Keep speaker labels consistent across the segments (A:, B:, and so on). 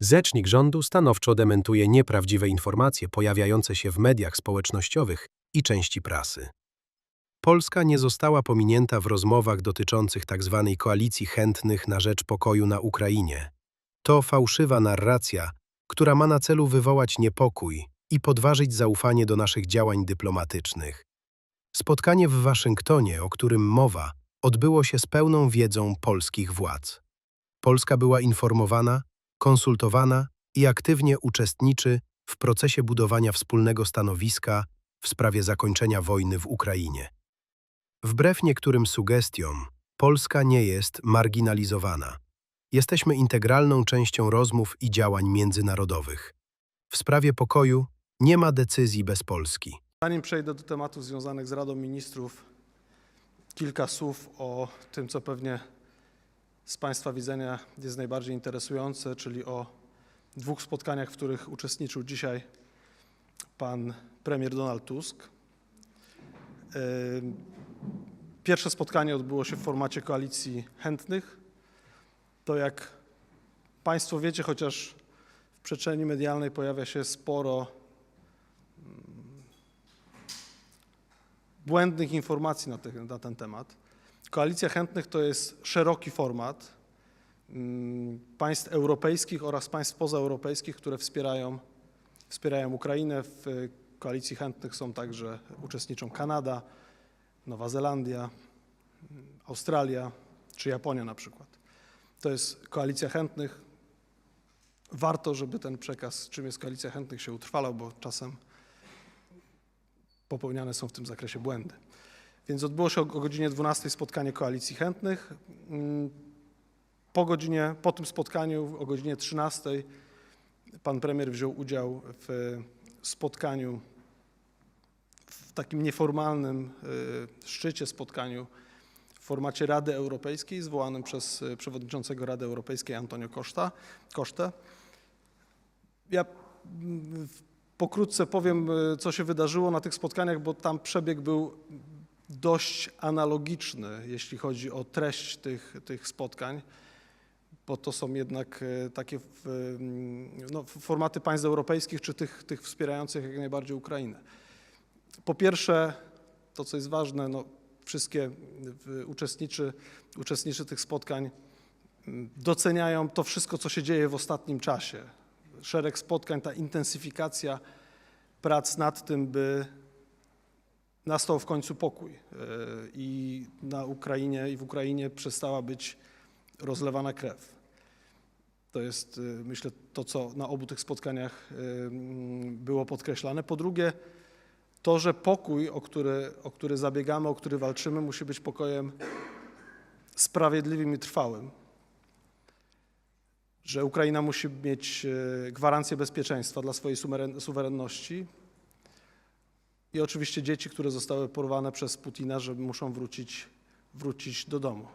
A: Rzecznik rządu stanowczo dementuje nieprawdziwe informacje pojawiające się w mediach społecznościowych i części prasy. Polska nie została pominięta w rozmowach dotyczących tzw. koalicji chętnych na rzecz pokoju na Ukrainie. To fałszywa narracja, która ma na celu wywołać niepokój i podważyć zaufanie do naszych działań dyplomatycznych. Spotkanie w Waszyngtonie, o którym mowa, odbyło się z pełną wiedzą polskich władz. Polska była informowana, konsultowana i aktywnie uczestniczy w procesie budowania wspólnego stanowiska w sprawie zakończenia wojny w Ukrainie. Wbrew niektórym sugestiom, Polska nie jest marginalizowana. Jesteśmy integralną częścią rozmów i działań międzynarodowych. W sprawie pokoju nie ma decyzji bez Polski.
B: Zanim przejdę do tematów związanych z Radą Ministrów, kilka słów o tym, co pewnie z Państwa widzenia jest najbardziej interesujące, czyli o dwóch spotkaniach, w których uczestniczył dzisiaj pan premier Donald Tusk. Ym, Pierwsze spotkanie odbyło się w formacie koalicji chętnych. To jak Państwo wiecie, chociaż w przestrzeni medialnej pojawia się sporo błędnych informacji na, te, na ten temat. Koalicja Chętnych to jest szeroki format mm, państw europejskich oraz państw pozaeuropejskich, które wspierają, wspierają Ukrainę. W y, Koalicji Chętnych są także, uczestniczą Kanada, Nowa Zelandia, mm, Australia czy Japonia na przykład. To jest Koalicja Chętnych. Warto, żeby ten przekaz, czym jest Koalicja Chętnych, się utrwalał, bo czasem popełniane są w tym zakresie błędy. Więc odbyło się o, godzinie 12 spotkanie Koalicji Chętnych. Mm, Po godzinie, po tym spotkaniu o godzinie 13 pan premier wziął udział w spotkaniu, w takim nieformalnym y, szczycie spotkaniu w formacie Rady Europejskiej zwołanym przez y, przewodniczącego Rady Europejskiej Antonio Costa, Kosztę. Ja mm, pokrótce powiem, y, co się wydarzyło na tych spotkaniach, bo tam przebieg był dość analogiczny, jeśli chodzi o treść tych, tych spotkań, bo to są jednak y, takie mm, no, formaty państw europejskich czy tych, tych wspierających jak najbardziej Ukrainę. Po pierwsze, to co jest ważne, no, wszystkie uczestniczy, uczestnicy tych spotkań mm, doceniają to wszystko, co się dzieje w ostatnim czasie. Szereg spotkań, ta intensyfikacja prac nad tym, by nastał w końcu pokój y, i na Ukrainie i w Ukrainie przestała być rozlewana krew. To jest, y, myślę, to, co na obu tych spotkaniach y, mm, było podkreślane. Po drugie, to, że pokój, o który, o który zabiegamy, o który walczymy, musi być pokojem sprawiedliwym i trwałym. Że Ukraina musi mieć e, gwarancję bezpieczeństwa dla swojej suwerenności i oczywiście dzieci, które zostały porwane przez Putina, że muszą wrócić, wrócić do domu.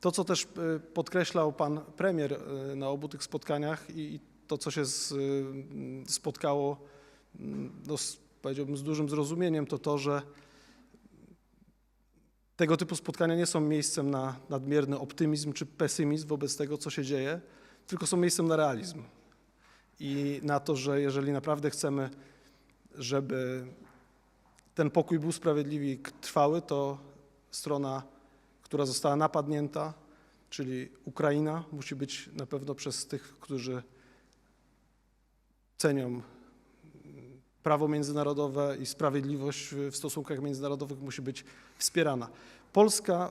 B: To, co też e, podkreślał pan premier e, na obu tych spotkaniach i to, co się z, m, spotkało m, no, powiedziałbym z dużym zrozumieniem, to to, że tego typu spotkania nie są miejscem na nadmierny optymizm czy pesymizm wobec tego, co się dzieje, tylko są miejscem na realizm i na to, że jeżeli naprawdę chcemy, żeby ten pokój był sprawiedliwy i trwały, to strona, która została napadnięta, czyli Ukraina, musi być na pewno przez tych, którzy cenią mm, prawo międzynarodowe i sprawiedliwość w w stosunkach międzynarodowych, musi być wspierana. Polska,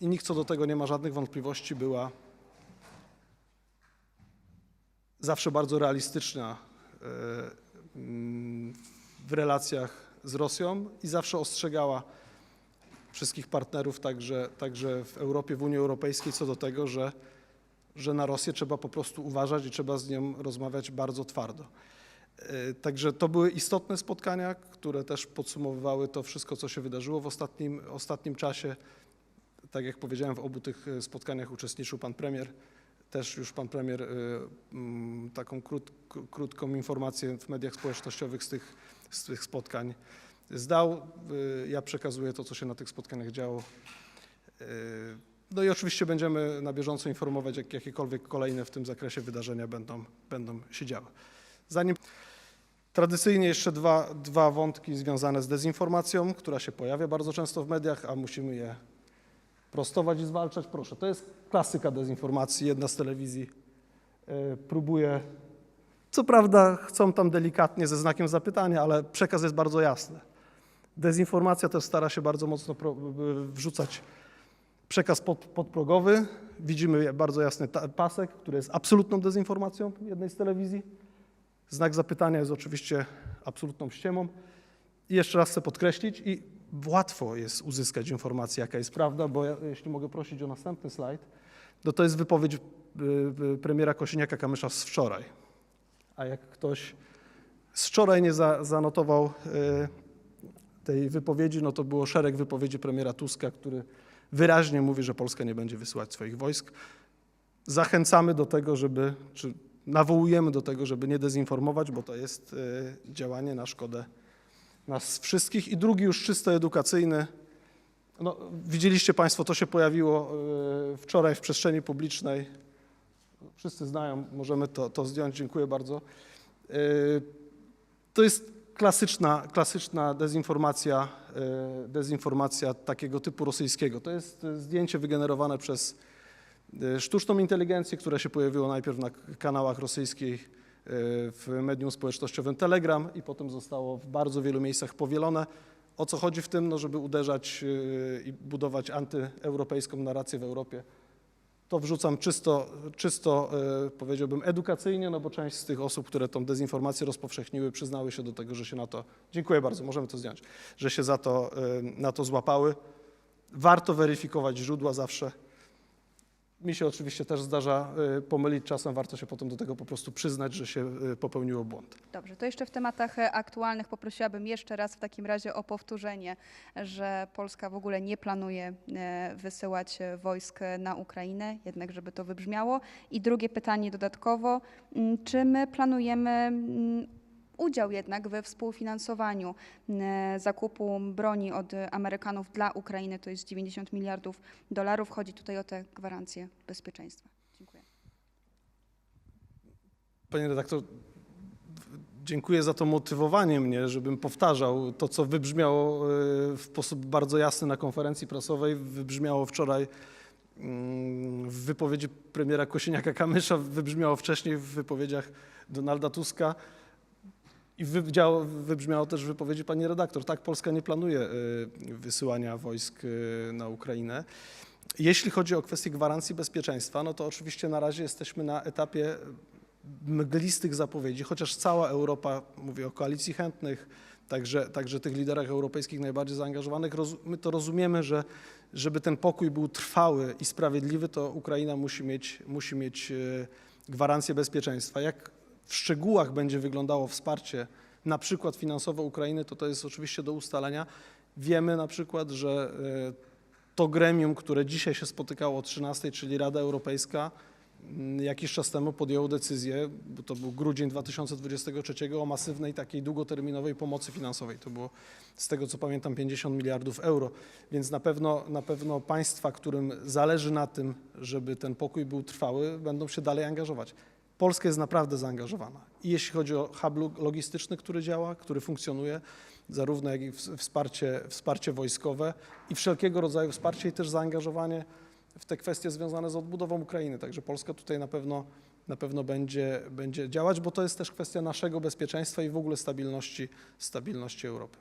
B: i nikt co do tego nie ma żadnych wątpliwości, była zawsze bardzo realistyczna e, mm, w relacjach z Rosją i zawsze ostrzegała wszystkich partnerów, także, także w Europie, w Unii Europejskiej, co do tego, że, że na Rosję trzeba po prostu uważać i trzeba z nią rozmawiać bardzo twardo. E, Także to były istotne spotkania, które też podsumowywały to wszystko, co się wydarzyło w ostatnim, ostatnim czasie. Tak jak powiedziałem, w obu tych e, spotkaniach uczestniczył pan premier. Też już pan premier mm, taką krót, krótką informację w mediach społecznościowych z tych, z tych spotkań zdał. Y, Ja przekazuję to, co się na tych spotkaniach działo. Y, No i oczywiście będziemy na bieżąco informować, jak jakiekolwiek kolejne w tym zakresie wydarzenia będą, będą się działy. Zanim tradycyjnie jeszcze dwa, dwa wątki związane z dezinformacją, która się pojawia bardzo często w mediach, a musimy je prostować i zwalczać. Proszę, to jest klasyka dezinformacji. Jedna z telewizji e, próbuje, co prawda chcą tam delikatnie ze znakiem zapytania, ale przekaz jest bardzo jasny. Dezinformacja też stara się bardzo mocno wrzucać przekaz pod, podprogowy. Widzimy bardzo jasny pasek, który jest absolutną dezinformacją jednej z telewizji. Znak zapytania jest oczywiście absolutną ściemą. I jeszcze raz chcę podkreślić, i łatwo jest uzyskać informację, jaka jest prawda, bo ja, jeśli mogę prosić o następny slajd, no to jest wypowiedź y, y, premiera Kosiniaka-Kamysza z wczoraj. A jak ktoś z wczoraj nie za, zanotował y, tej wypowiedzi, no to było szereg wypowiedzi premiera Tuska, który wyraźnie mówi, że Polska nie będzie wysyłać swoich wojsk. Zachęcamy do tego, żeby, czy nawołujemy do tego, żeby nie dezinformować, bo to jest y, działanie na szkodę nas wszystkich. I drugi już czysto edukacyjny. No, widzieliście Państwo, to się pojawiło y, wczoraj w przestrzeni publicznej. Wszyscy znają, możemy to, to zdjąć. Dziękuję bardzo. Y, To jest klasyczna, klasyczna dezinformacja, y, dezinformacja takiego typu rosyjskiego. To jest zdjęcie wygenerowane przez y, sztuczną inteligencję, które się pojawiło najpierw na kanałach rosyjskiej y, w medium społecznościowym Telegram i potem zostało w bardzo wielu miejscach powielone. O co chodzi w tym? No, żeby uderzać i budować antyeuropejską narrację w Europie. To wrzucam czysto, czysto y, powiedziałbym edukacyjnie, no bo część z tych osób, które tą dezinformację rozpowszechniły, przyznały się do tego, że się na to, dziękuję bardzo, możemy to zdjąć, że się za to, y, na to złapały. Warto weryfikować źródła zawsze. Mi się oczywiście też zdarza y, pomylić czasem, warto się potem do tego po prostu przyznać, że się y, popełniło błąd.
C: Dobrze, to jeszcze w tematach e, aktualnych poprosiłabym jeszcze raz w takim razie o powtórzenie, że Polska w ogóle nie planuje e, wysyłać e, wojsk na Ukrainę, jednak żeby to wybrzmiało. I drugie pytanie dodatkowo, m, czy my planujemy m, udział jednak we współfinansowaniu m, zakupu broni od e, Amerykanów dla Ukrainy, to jest 90 miliardów dolarów. Chodzi tutaj o te gwarancje bezpieczeństwa. Dziękuję.
B: Panie redaktor, dziękuję za to motywowanie mnie, żebym powtarzał to, co wybrzmiało y, w sposób bardzo jasny na konferencji prasowej, wybrzmiało wczoraj mm, w wypowiedzi premiera Kosiniaka-Kamysza, wybrzmiało wcześniej w wypowiedziach Donalda Tuska i wybrzmiało, wybrzmiało też w wypowiedzi pani redaktor. Tak, Polska nie planuje y, wysyłania wojsk y, na Ukrainę. Jeśli chodzi o kwestię gwarancji bezpieczeństwa, no to oczywiście na razie jesteśmy na etapie mglistych zapowiedzi, chociaż cała Europa, mówię o koalicji chętnych, także, także tych liderach europejskich najbardziej zaangażowanych, my to rozumiemy, że żeby ten pokój był trwały i sprawiedliwy, to Ukraina musi mieć, musi mieć e, gwarancję bezpieczeństwa. Jak w szczegółach będzie wyglądało wsparcie, na przykład finansowe Ukrainy, to to jest oczywiście do ustalenia. Wiemy na przykład, że e, to gremium, które dzisiaj się spotykało o 13, czyli Rada Europejska, mm, jakiś czas temu podjęło decyzję, bo to był grudzień 2023, o masywnej takiej długoterminowej pomocy finansowej. To było z tego co pamiętam 50 miliardów euro, więc na pewno, na pewno państwa, którym zależy na tym, żeby ten pokój był trwały, będą się dalej angażować. Polska jest naprawdę zaangażowana. I jeśli chodzi o hub log- logistyczny, który działa, który funkcjonuje, zarówno jak i ws- wsparcie, wsparcie wojskowe i wszelkiego rodzaju wsparcie i też zaangażowanie w te kwestie związane z odbudową Ukrainy. Także Polska tutaj na pewno, na pewno będzie, będzie działać, bo to jest też kwestia naszego bezpieczeństwa i w ogóle stabilności, stabilności Europy.